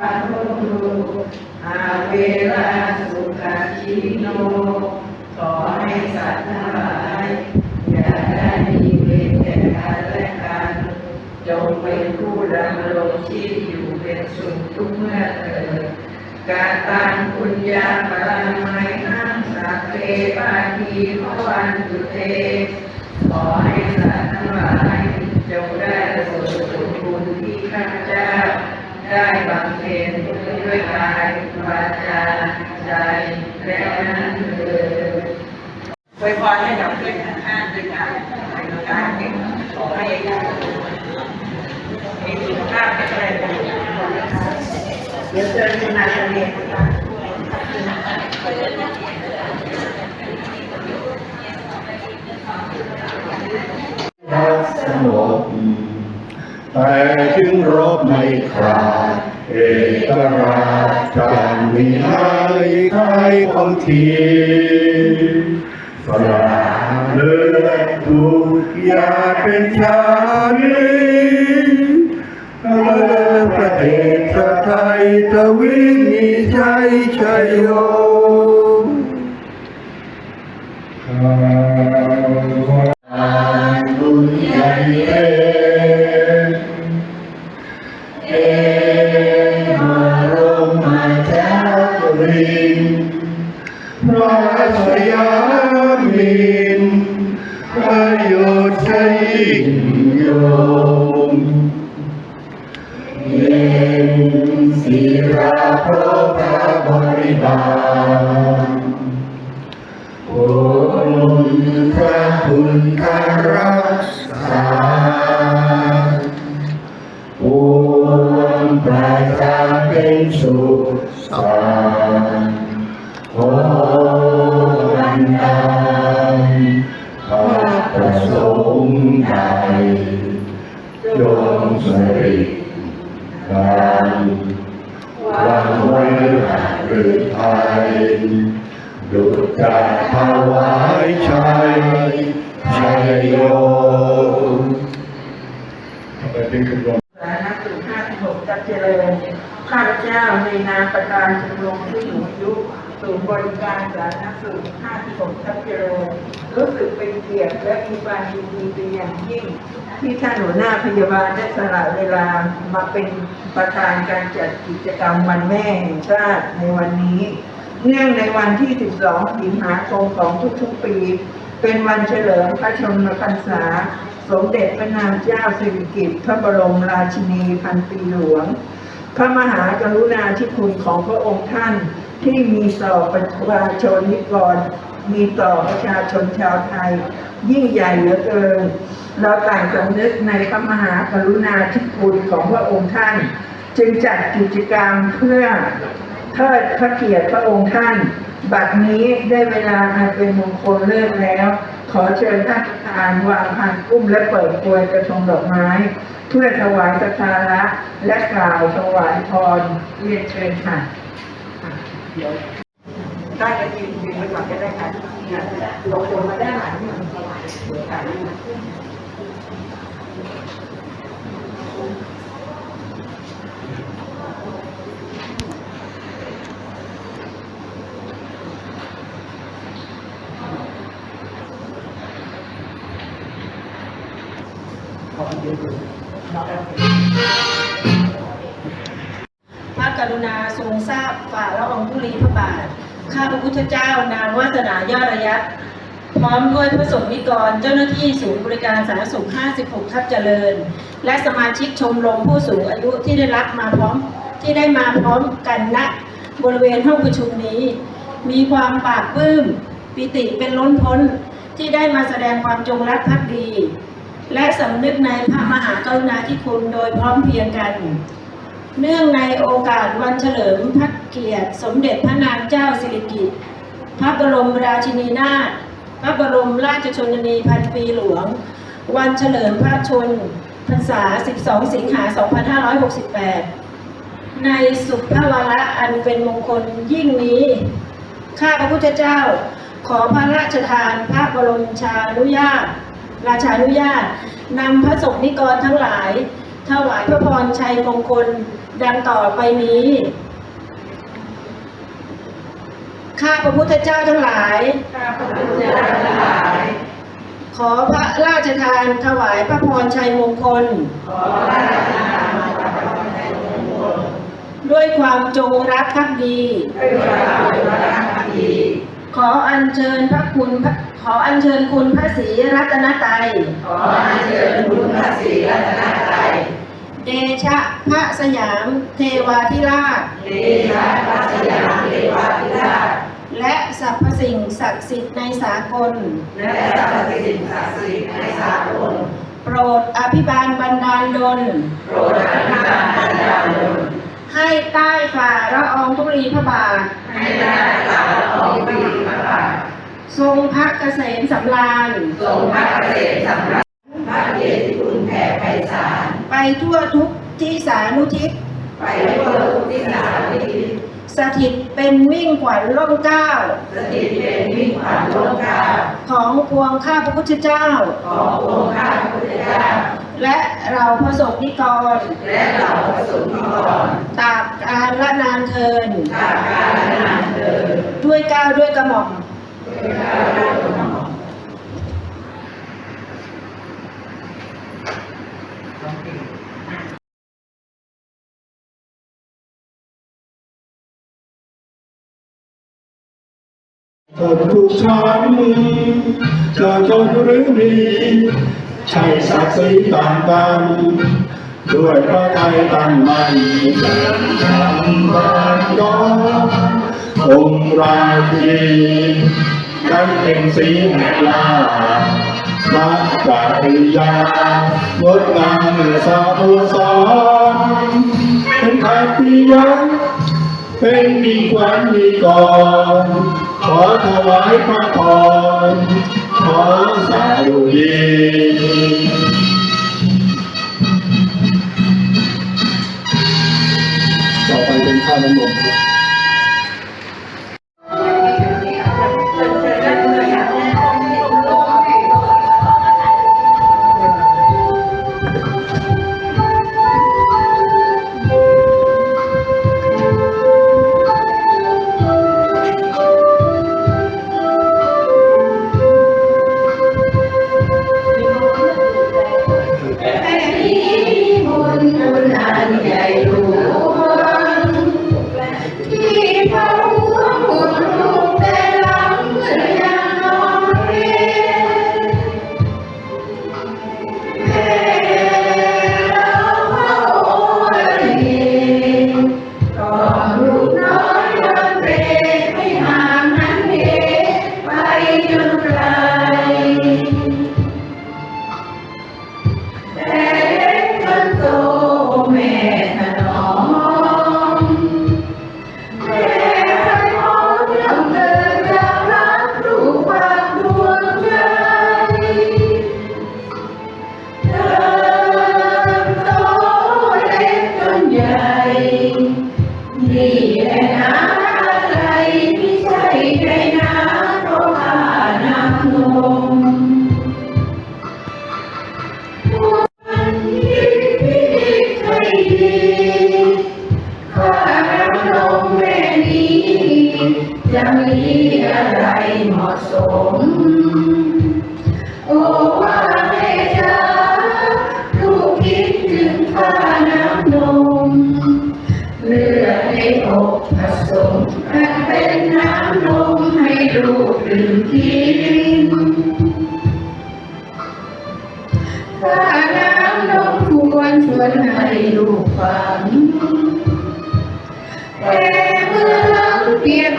อาเวลาสุขาชิโน ขอให้สัตว์ทั้งหลายอย่าได้มีเวรแก่กันและกันจงเป็นผู้ดำรงชีพอยู่เป็นสุขทุกเมื่อเถิดกาตังคุณยาปรามัยอังสัพเพปาทีพวันตุเต ขอให้สัตว์ทั้งหลายจงได้ประสบผลบุญที่ข้าเจ้า ได้บำเพ็ญด้วยกายวาจาใจและนั้นเถิดไว้พรให้กับเพื่อนทั้งห้าด้วยกันในการเก็บขอให้มีสุขภาพแข็งแรงเดี๋ยวเชิญคุณนาจะเรียนสงบ แต่ถึงรบไม่ขาดเอกราชการมีให้ใครของทีฝรั่งเลือดถูกยาเป็นชาลีเออประเทศไทยทวีมีชัยชัยโย ยามินประโยชน์ชัยโยมเย็นศิราพระบริบาล ทำไมเป็นคุณรองสาธารณสุข56จัดเจริญข้าพเจ้าในนามประธานชมรมผู้สูงอายุศูนย์บริการสาธารณสุข56จัดเจริญรู้สึกเป็นเกียรติและมีความยินดีเป็นอย่างยิ่ง ที่ท่านหัวหน้าพยาบาลได้สละเวลามาเป็นประธานการจัดกิจกรรมวันแม่แห่งชาติในวันนี้ เนื่องในวันที่ 12 สิงหาคมของทุกๆปี เป็นวันเฉลิมพระชนมพรรษา สมเด็จพระนางเจ้าสิริกิติ์พระบรมราชินีพันปีหลวง พระมหากรุณาธิคุณของพระองค์ท่านที่มีต่อประชาชนนิกร มีต่อประชาชนชาวไทย ยิ่งใหญ่เหลือเกิน เราต่างสำนึกในพระมหากรุณาธิคุณของพระองค์ท่าน จึงจัดกิจกรรมเพื่อเทิดพระเกียรติพระองค์ท่าน บัดนี้ได้เวลาอันเป็นมงคลเลิกแล้ว ขอเชิญท่านประธานวางพันกุ้มและเปิดกลวยกระทงดอกไม้ เพื่อถวายสักการะและกล่าวถวายพรเรียนเชิญค่ะได้ก็ยืนยืนไว้ก่อนก็ได้ค่ะเนี่ยลงลงมาได้หลายที่มันเดี๋ยวค่ะ ฝ่าละองธุลีพระบาท ข้าพระพุทธเจ้านางวาสนายอดระยะ พร้อมด้วยพระสงฆ์นิกร เจ้าหน้าที่ศูนย์บริการสาธารณสุข 56 ทับเจริญ และสมาชิกชมรมผู้สูงอายุที่ได้รับมาพร้อมที่ได้มาพร้อมกันณบริเวณห้องประชุมนี้ มีความปราบปลื้มปิติเป็นล้นพ้นที่ได้มาแสดงความจงรักภักดี และสำนึกในพระมหากรุณาธิคุณโดยพร้อมเพรียงกัน เนื่องในโอกาสวันเฉลิมพระเกียรติ สมเด็จพระนางเจ้าสิริกิติ์พระบรมราชินีนาถพระบรมราชชนนีพันปีหลวง วันเฉลิมพระชนพรรษา 12 สิงหา 2568 ในสุภาวาระอันเป็นมงคลยิ่งนี้ ข้าพระพุทธเจ้าขอพระราชทานพระบรมชานุญาต ราชานุญาตนำพระสงฆ์นิกรทั้งหลาย ถวายพระพรชัยมงคลดังต่อไปนี้ ข้าพระพุทธเจ้าทั้งหลาย ข้าพระพุทธเจ้าทั้งหลาย ขอพระราชทานถวายพระพรชัยมงคล ขอพระราชทานพระพรชัยมงคลด้วยความจงรักภักดีด้วยความรักภักดี ขออัญเชิญพระคุณพระขออัญเชิญคุณพระศรีรัตนตรัยขออัญเชิญคุณพระศรีรัตนตรัย เดชะพระสยามเทวาธิราช เดชะพระสยามเทวาธิราช และสรรพสิ่งศักดิ์สิทธิ์ในสากล และสรรพสิ่งศักดิ์สิทธิ์ในสากล โปรดอภิบาลบันดาลดลโปรดอภิบาลบันดาลดลให้ใต้ฝ่าละอองธุลีพระบาทให้ได้กล่าวของปีพระบาท ทรงพระเกษมสำราญ ทรงพระเกษมสำราญ พระเกียรติคุณแผ่ไพศาลไปทั่วทุกที่สานุทิศไปทั่วทุกที่สามทิศสถิตเป็นวิ่งขวัญร่มเกล้าสถิตเป็นวิ่งผ่านโลกกาของพวงข้าพระพุทธเจ้า ขององค์ข้าพระพุทธเจ้า และเราพระสงฆ์นิกร และเหล่าพระสงฆ์นิกรตราบการละนานเทินตามกาลนานเดินด้วยเกล้าวด้วยกระหม่อมด้วยกาลด้วยกระหม่อม คนทุกชั้นจะจนหรือมีใช่ศักดิ์ศรีต่างกันด้วยพระไทยตั้งมั่นเดินทางบานย้อนองค์ราชีได้เป็นสีแห่งลามาจาริยางดงามเหนือสาธุสอนเป็นขัตติยันเป็นมีขวัญมีก่อน ขอถวายพระพรขอสาธุดีต่อไปเป็นข้าน้ำนม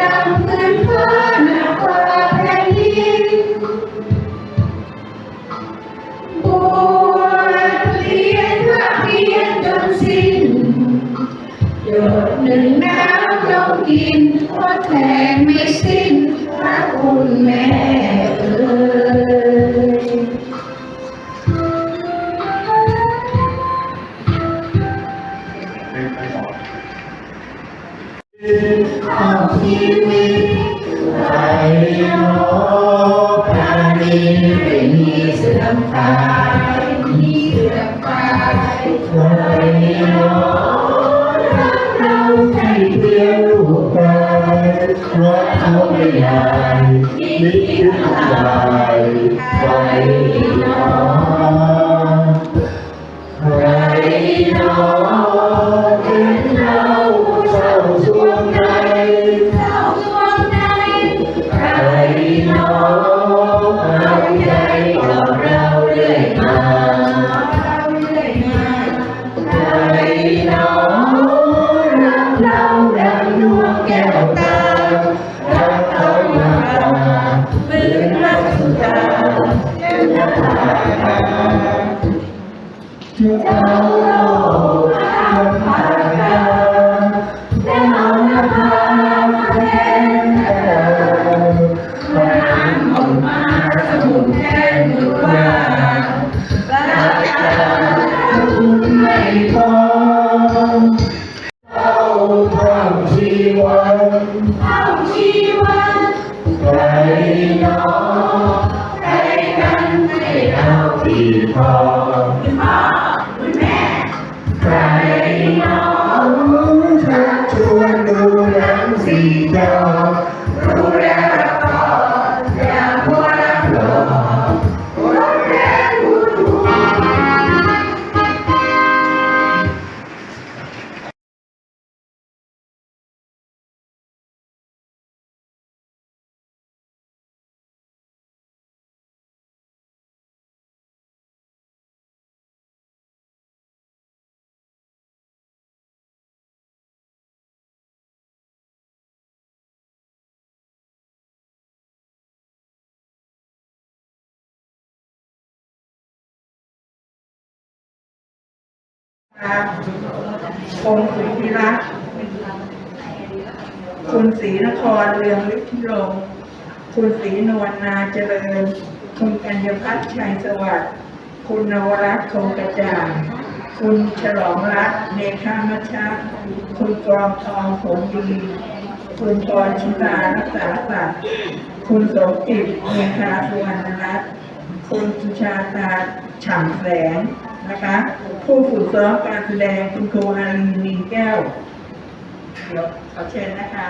ลัง ครับองค์สุธิรักษ์คุณศรีนครเรืองฤทธิรงค์คุณศรีนวลนาเจริญ คุณกัญญพัฒน์ชัยสวัสดิ์ คุณนวรัตน์คงกระจ่าง คุณฉลองรัตน์เนคามัชชะคุณกรองทองผลดี คุณพรชิตารักษาสัตว์คุณสมจิตเมธาสุวรรณรัตน์คุณสุชาตาฉ่ำแสง นะคะผู้ฝึกซ้อมการแสดงคุณครูอารีนีแก้ว เดี๋ยวขอเชิญนะคะ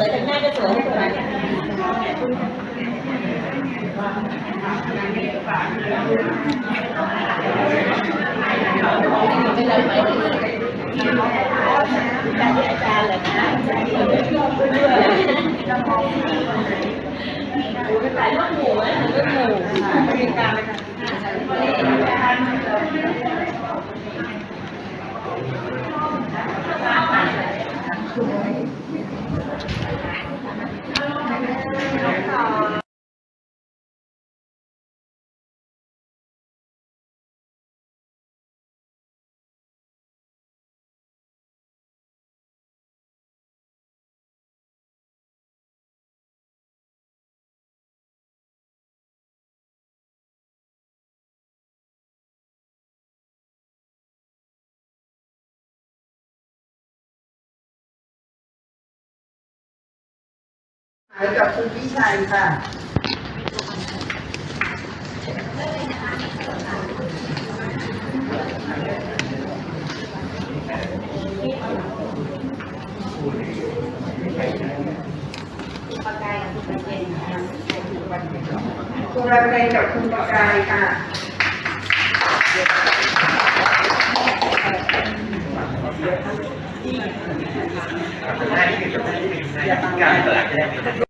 วยแต่งหน้าก็สวยให้สวยเป็นไรไหมการที่อาจารย์เหรอคะอาจารย์ที่เราไม่ชอบด้วยถ่ายรูปหมู่ไหมถ่ายรูปหมู่บริการเลยค่ะ Thank you. หายกับคุณพิชัยค่ะคุณรัตเนยกับคุณประกายค่ะเบ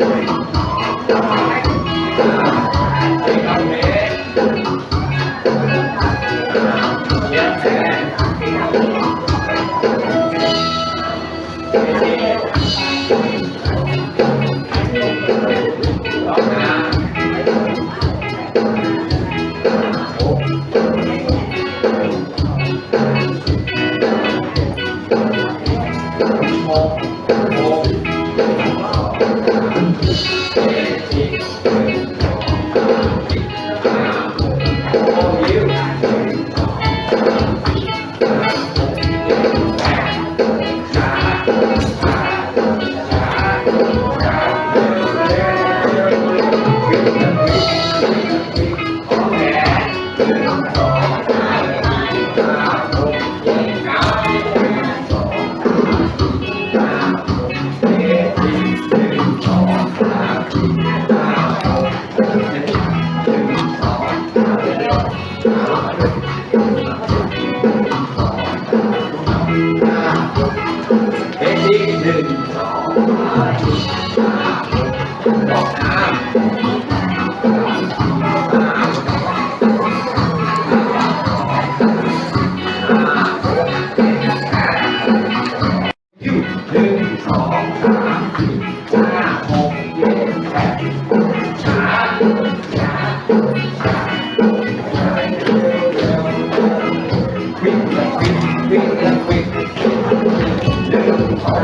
victory.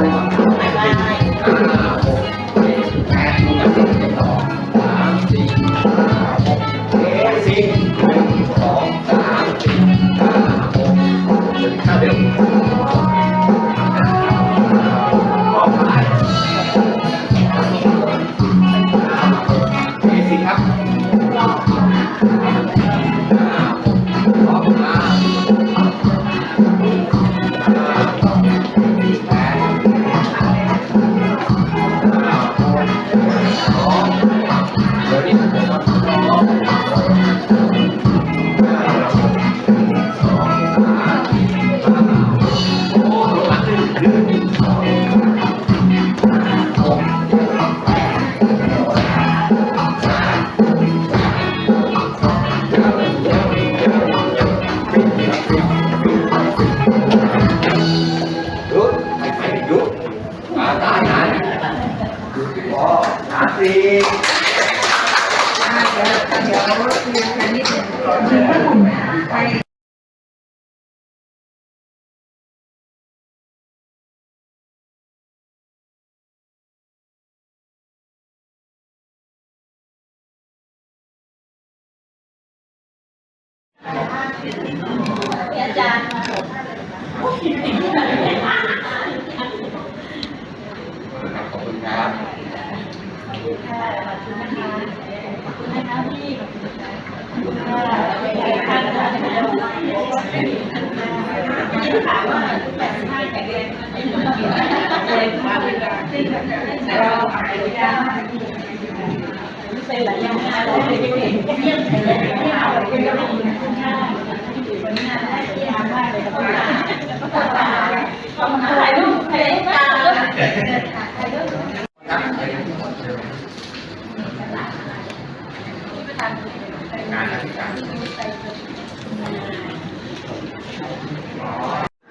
นึ่ งนะเราเป็นเด็กๆเยี่ยมเลยไม่เอาเป็นกระดิ่งข้าวอยู่บนหน้าได้ยามากเลยครับถ่ายรู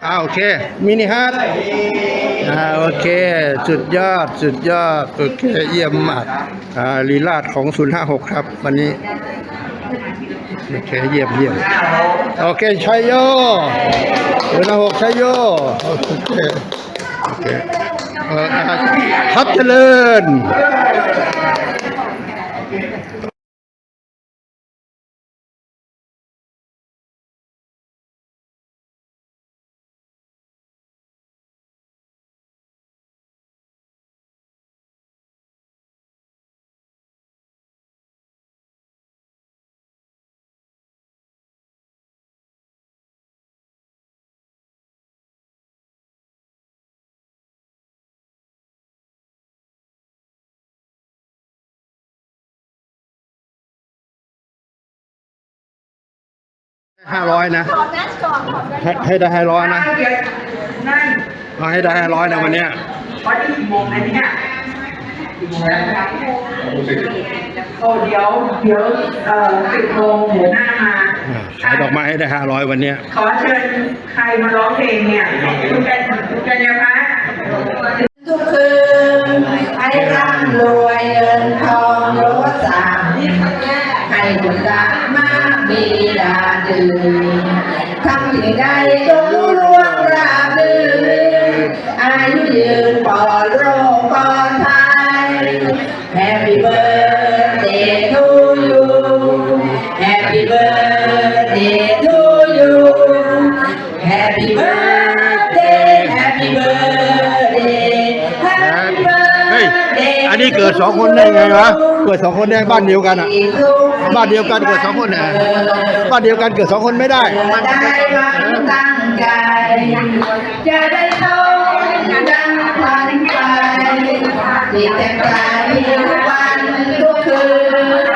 อ่าโอเค มินิฮัทอ่าโอเคสุดยอดสุดยอด โอเค เยี่ยมมากอ่าลีลาดของ 056 ครับ วันนี้ โอเค เยี่ยมเยี่ยมโอเคชัยโย056ชัยโยโอเคโอเคเอ่ออ่าทับเจริญ ห้าร้อยนะให้ให้ได้ห้าร้อยนะนั่งเดี๋ยวนั่งเอาให้ได้ห้าร้อยนะวันเนี้ยวันนี้กี่โมงแล้วเนี่ยกี่โมงแล้วครับโอ้เดี๋ยวเดี๋ยวเอ่อสิบโมงหัวหน้ามาอ่าขายดอกไม้ให้ได้ห้าร้อยวันเนี้ย ขอเชิญใครมาร้องเพลงเนี่ย คุณกันคุณกัญญาพัฒ กิดสองคนได้ไงวะเกิดสองคนได้บ้านเดียวกันอะ บ้านเดียวกันเกิดสองคนน่ะบ้านเดียวกันเกิดสองคนไม่ได้ได้มาตั้งใจจะได้โตดังฝันไปจิตใจทุกวันทุกคืน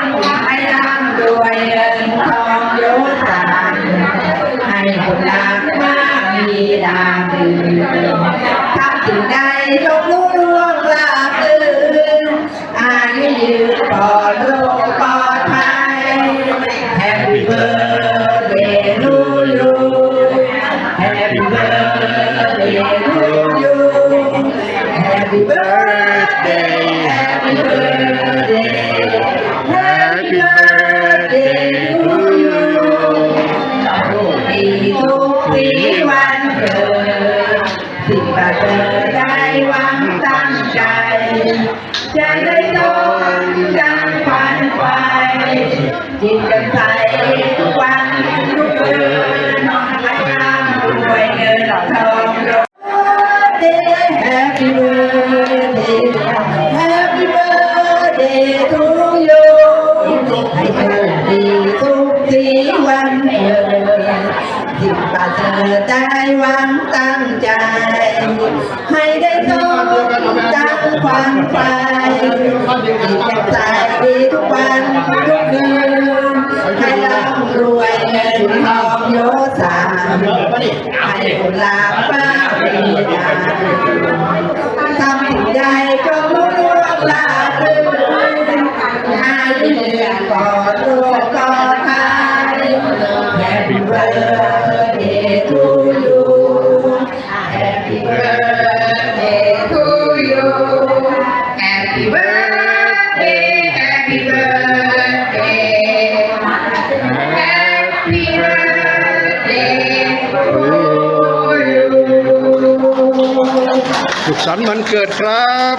จิตใทุกคืนให้ร่ำรวยเงินทองโยสาให้คนรักมากมีดาทำสิ่งใดก็รู้ร่วงลาลื่นอายุยืนก่อโรคก่อภัย Happy birthday to you Happy สันมันเกิดครับ